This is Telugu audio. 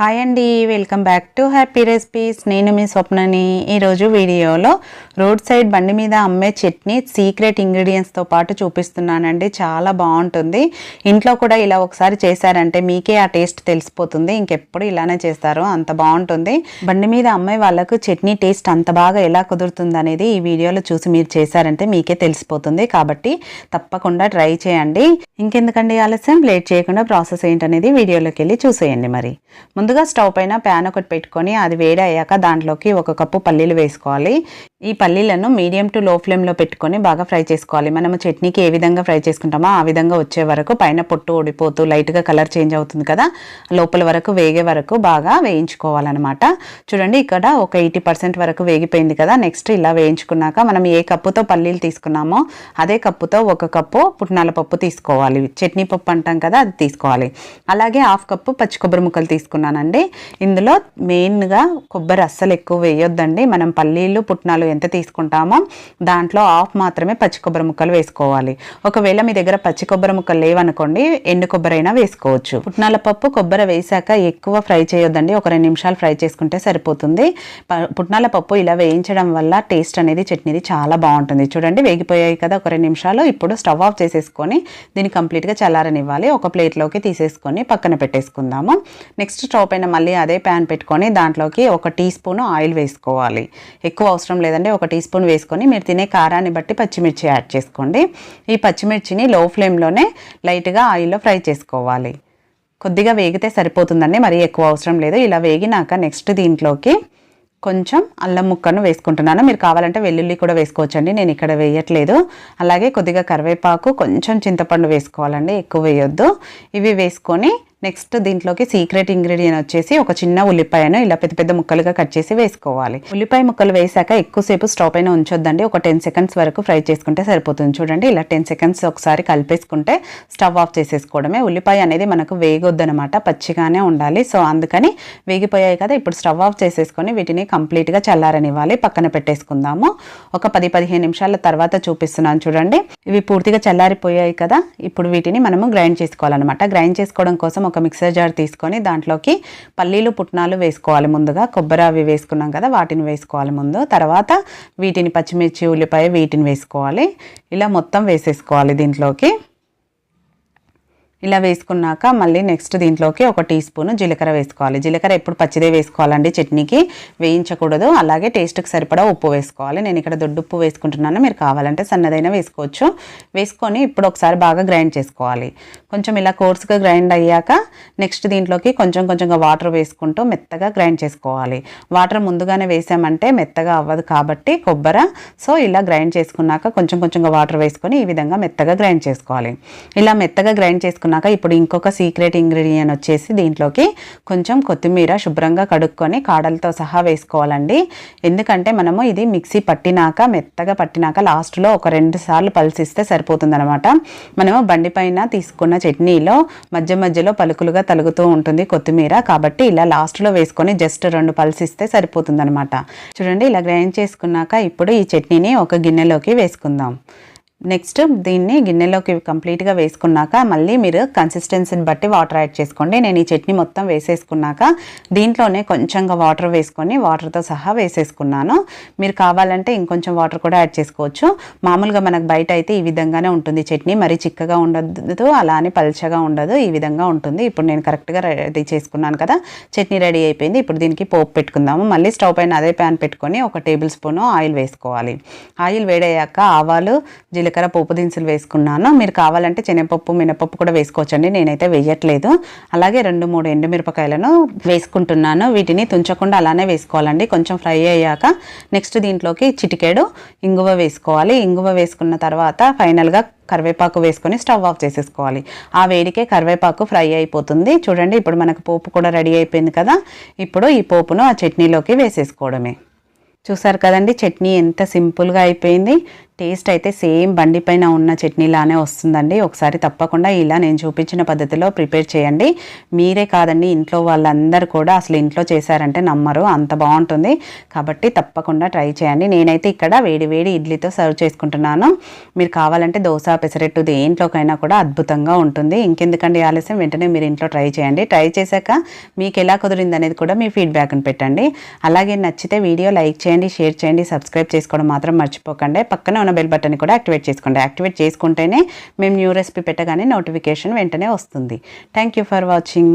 హాయ్ అండి welcome back to happy recipes నేను మీ స్వప్నని ఈరోజు వీడియోలో రోడ్ సైడ్ బండి మీద అమ్మే చట్నీ సీక్రెట్ ఇంగ్రీడియంట్స్తో పాటు చూపిస్తున్నానండి. చాలా బాగుంటుంది. ఇంట్లో కూడా ఇలా ఒకసారి చేశారంటే మీకే ఆ టేస్ట్ తెలిసిపోతుంది. ఇంకెప్పుడు ఇలానే చేస్తారు అంత బాగుంటుంది. బండి మీద అమ్మే వాళ్ళకు చట్నీ టేస్ట్ అంత బాగా ఎలా కుదురుతుంది అనేది ఈ వీడియోలో చూసి మీరు చేశారంటే మీకే తెలిసిపోతుంది. కాబట్టి తప్పకుండా ట్రై చేయండి. ఇంకెందుకండి ఆలస్యం? లేట్ చేయకుండా ప్రాసెస్ ఏంటనేది వీడియోలోకి వెళ్ళి చూసేయండి మరి. ముందుగా స్టవ్ పైన ప్యాన్ ఒకటి పెట్టుకొని అది వేడి అయ్యాక దాంట్లోకి ఒక కప్పు పల్లీలు వేసుకోవాలి. ఈ పల్లీలను మీడియం టు లో ఫ్లేమ్లో పెట్టుకొని బాగా ఫ్రై చేసుకోవాలి. మనము చట్నీకి ఏ విధంగా ఫ్రై చేసుకుంటామో ఆ విధంగా వచ్చే వరకు పైన పొట్టు ఊడిపోతూ లైట్గా కలర్ చేంజ్ అవుతుంది కదా లోపల వరకు వేగే వరకు బాగా వేయించుకోవాలన్నమాట. చూడండి ఇక్కడ ఒక ఎయిటీ పర్సెంట్ వరకు వేగిపోయింది కదా నెక్స్ట్ ఇలా వేయించుకున్నాక మనం ఏ కప్పుతో పల్లీలు తీసుకున్నామో అదే కప్పుతో ఒక కప్పు పుట్నాల పప్పు తీసుకోవాలి. చట్నీ పప్పు అంటాం కదా అది తీసుకోవాలి. అలాగే హాఫ్ కప్పు పచ్చి కొబ్బరి ముక్కలు తీసుకున్నాను తీసుకున్నానండి ఇందులో మెయిన్గా కొబ్బరి అస్సలు ఎక్కువ వేయొద్దండి. మనం పల్లీలు పుట్నాలు ఎంత తీసుకుంటామో దాంట్లో హాఫ్ మాత్రమే పచ్చి కొబ్బరి ముక్కలు వేసుకోవాలి. ఒకవేళ మీ దగ్గర పచ్చి కొబ్బరి ముక్కలు లేవనుకోండి ఎండు కొబ్బరి అయినా వేసుకోవచ్చు. పుట్నాల పప్పు కొబ్బరి వేసాక ఎక్కువ ఫ్రై చేయొద్దండి. ఒక రెండు నిమిషాలు ఫ్రై చేసుకుంటే సరిపోతుంది. ప- పుట్నాల పప్పు ఇలా వేయించడం వల్ల టేస్ట్ అనేది చట్నీది చాలా బాగుంటుంది. చూడండి వేగిపోయాయి కదా ఒక రెండు నిమిషాలు. ఇప్పుడు స్టవ్ ఆఫ్ చేసేసుకొని దీన్ని కంప్లీట్గా చల్లారనివ్వాలి. ఒక ప్లేట్లోకి తీసేసుకొని పక్కన పెట్టేసుకుందాము. నెక్స్ట్ స్టవ్ పైన మళ్ళీ అదే ప్యాన్ పెట్టుకొని దాంట్లోకి ఒక టీ స్పూన్ ఆయిల్ వేసుకోవాలి. ఎక్కువ అవసరం లేదండి ఒక టీ స్పూన్ వేసుకొని మీరు తినే కారాన్ని బట్టి పచ్చిమిర్చి యాడ్ చేసుకోండి. ఈ పచ్చిమిర్చిని లో ఫ్లేమ్లోనే లైట్గా ఆయిల్లో ఫ్రై చేసుకోవాలి. కొద్దిగా వేగితే సరిపోతుందండి మరీ ఎక్కువ అవసరం లేదు. ఇలా వేగినాక నెక్స్ట్ దీంట్లోకి కొంచెం అల్లం ముక్కను వేసుకుంటున్నాను. మీరు కావాలంటే వెల్లుల్లి కూడా వేసుకోవచ్చండి నేను ఇక్కడ వేయట్లేదు. అలాగే కొద్దిగా కరివేపాకు కొంచెం చింతపండు వేసుకోవాలండి ఎక్కువ వేయొద్దు. ఇవి వేసుకొని నెక్స్ట్ దీంట్లోకి సీక్రెట్ ఇంగ్రీడియంట్ వచ్చేసి ఒక చిన్న ఉల్లిపాయను ఇలా పెద్ద పెద్ద ముక్కలుగా కట్ చేసి వేసుకోవాలి. ఉల్లిపాయ ముక్కలు వేసాక ఎక్కువసేపు స్టవ్ పైన ఉంచొద్దండి. ఒక టెన్ సెకండ్స్ వరకు ఫ్రై చేసుకుంటే సరిపోతుంది. చూడండి ఇలా టెన్ సెకండ్స్ ఒకసారి కలిపేసుకుంటే స్టవ్ ఆఫ్ చేసేసుకోవడమే. ఉల్లిపాయ అనేది మనకు వేగొద్దనమాట పచ్చిగానే ఉండాలి. సో అందుకని వేగిపోయాయి కదా ఇప్పుడు స్టవ్ ఆఫ్ చేసేసుకొని వీటిని కంప్లీట్గా చల్లారనివ్వాలి. పక్కన పెట్టేసుకుందాము. ఒక పది పదిహేను నిమిషాల తర్వాత చూపిస్తున్నాను చూడండి. ఇవి పూర్తిగా చల్లారిపోయాయి కదా ఇప్పుడు వీటిని మనము గ్రైండ్ చేసుకోవాలన్నమాట. గ్రైండ్ చేసుకోవడం కోసం ఒక మిక్సర్ జార్ తీసుకొని దాంట్లోకి పల్లీలు పుట్నాలు వేసుకోవాలి ముందుగా. కొబ్బరి అవి వేసుకున్నాం కదా వాటిని వేసుకోవాలి ముందు. తర్వాత వీటిని పచ్చిమిర్చి ఉల్లిపాయ వీటిని వేసుకోవాలి. ఇలా మొత్తం వేసేసుకోవాలి దీంట్లోకి. ఇలా వేసుకున్నాక మళ్ళీ నెక్స్ట్ దీంట్లోకి ఒక టీ స్పూన్ జీలకర్ర వేసుకోవాలి. జీలకర్ర ఎప్పుడు పచ్చిదే వేసుకోవాలండి చట్నీకి. వేయించకూడదు. అలాగే టేస్ట్కి సరిపడా ఉప్పు వేసుకోవాలి. నేను ఇక్కడ దొడ్డు ఉప్పు వేసుకుంటున్నాను. మీరు కావాలంటే సన్నదైన వేసుకోవచ్చు. వేసుకొని ఇప్పుడు ఒకసారి బాగా గ్రైండ్ చేసుకోవాలి. కొంచెం ఇలా కోర్స్గా గ్రైండ్ అయ్యాక నెక్స్ట్ దీంట్లోకి కొంచెం కొంచెంగా వాటర్ వేసుకుంటూ మెత్తగా గ్రైండ్ చేసుకోవాలి. వాటర్ ముందుగానే వేసామంటే మెత్తగా అవ్వదు కాబట్టి కొబ్బరి. సో ఇలా గ్రైండ్ చేసుకున్నాక కొంచెం కొంచెంగా వాటర్ వేసుకొని ఈ విధంగా మెత్తగా గ్రైండ్ చేసుకోవాలి. ఇలా మెత్తగా గ్రైండ్ చేసుకున్నాక ఇప్పుడు ఇంకొక సీక్రెట్ ఇంగ్రీడియంట్ వచ్చేసి దీంట్లోకి కొంచెం కొత్తిమీర శుభ్రంగా కడుక్కొని కాడలతో సహా వేసుకోవాలండి. ఎందుకంటే మనము ఇది మిక్సీ పట్టినాక మెత్తగా పట్టినాక లాస్ట్లో ఒక రెండు సార్లు పల్సిస్తే సరిపోతుందనమాట మనము బండి పైన తీసుకున్న చట్నీలో మధ్య మధ్యలో పలుకులుగా తలుగుతూ ఉంటుంది కొత్తిమీర. కాబట్టి ఇలా లాస్ట్లో వేసుకొని జస్ట్ రెండు పల్సిస్తే సరిపోతుందన్నమాట. చూడండి ఇలా గ్రైండ్ చేసుకున్నాక ఇప్పుడు ఈ చట్నీని ఒక గిన్నెలోకి వేసుకుందాం. నెక్స్ట్ దీన్ని గిన్నెలోకి కంప్లీట్గా వేసుకున్నాక మళ్ళీ మీరు కన్సిస్టెన్సీని బట్టి వాటర్ యాడ్ చేసుకోండి. నేను ఈ చట్నీ మొత్తం వేసేసుకున్నాక దీంట్లోనే కొంచెంగా వాటర్ వేసుకొని వాటర్తో సహా వేసేసుకున్నాను. మీరు కావాలంటే ఇంకొంచెం వాటర్ కూడా యాడ్ చేసుకోవచ్చు. మామూలుగా మనకు బయట అయితే ఈ విధంగానే ఉంటుంది చట్నీ. మరి చిక్కగా ఉండదు అలా అని పల్చగా ఉండదు ఈ విధంగా ఉంటుంది. ఇప్పుడు నేను కరెక్ట్గా రెడీ చేసుకున్నాను కదా చట్నీ రెడీ అయిపోయింది. ఇప్పుడు దీనికి పోపు పెట్టుకుందాము. మళ్ళీ స్టవ్ పైన అదే ప్యాన్ పెట్టుకొని ఒక టేబుల్ స్పూన్ ఆయిల్ వేసుకోవాలి. ఆయిల్ వేడయ్యాక ఆవాలు జీలకర్ర పోపు దినుసులు వేసుకున్నాను. మీరు కావాలంటే శనగపప్పు మినపప్పు కూడా వేసుకోవచ్చండి. నేనైతే వేయట్లేదు. అలాగే రెండు మూడు ఎండుమిరపకాయలను వేసుకుంటున్నాను. వీటిని తుంచకుండా అలానే వేసుకోవాలండి. కొంచెం ఫ్రై అయ్యాక నెక్స్ట్ దీంట్లోకి చిటికేడు ఇంగువ వేసుకోవాలి. ఇంగువ వేసుకున్న తర్వాత ఫైనల్గా కరివేపాకు వేసుకొని స్టవ్ ఆఫ్ చేసేసుకోవాలి. ఆ వేడికే కరివేపాకు ఫ్రై అయిపోతుంది. చూడండి ఇప్పుడు మనకు పోపు కూడా రెడీ అయిపోయింది కదా. ఇప్పుడు ఈ పోపును ఆ చట్నీలోకి వేసేసుకోవడమే. చూసారు కదండి చట్నీ ఎంత సింపుల్గా అయిపోయింది. టేస్ట్ అయితే సేమ్ బండి పైన ఉన్న చట్నీలానే వస్తుందండి. ఒకసారి తప్పకుండా ఇలా నేను చూపించిన పద్ధతిలో ప్రిపేర్ చేయండి. మీరే కాదండి ఇంట్లో వాళ్ళందరూ కూడా అసలు ఇంట్లో చేశారంటే నమ్మరు అంత బాగుంటుంది. కాబట్టి తప్పకుండా ట్రై చేయండి. నేనైతే ఇక్కడ వేడి వేడి ఇడ్లీతో సర్వ్ చేసుకుంటున్నాను. మీరు కావాలంటే దోశ పెసరెట్టు దేంట్లోకైనా కూడా అద్భుతంగా ఉంటుంది. ఇంకెందుకండి ఆలస్యం? వెంటనే మీరు ఇంట్లో ట్రై చేయండి. ట్రై చేశాక మీకు ఎలా కుదిరింది అనేది కూడా మీ ఫీడ్బ్యాక్ని పెట్టండి. అలాగే నచ్చితే వీడియో లైక్ చేయండి షేర్ చేయండి సబ్స్క్రైబ్ చేసుకోవడం మాత్రం మర్చిపోకండి. పక్కన ఉన్న బెల్ బటన్ కూడా యాక్టివేట్ చేసుకోండి. యాక్టివేట్ చేసుకుంటేనే మేము న్యూ రెసిపీ పెట్టగానే నోటిఫికేషన్ వెంటనే వస్తుంది. Thank you for watching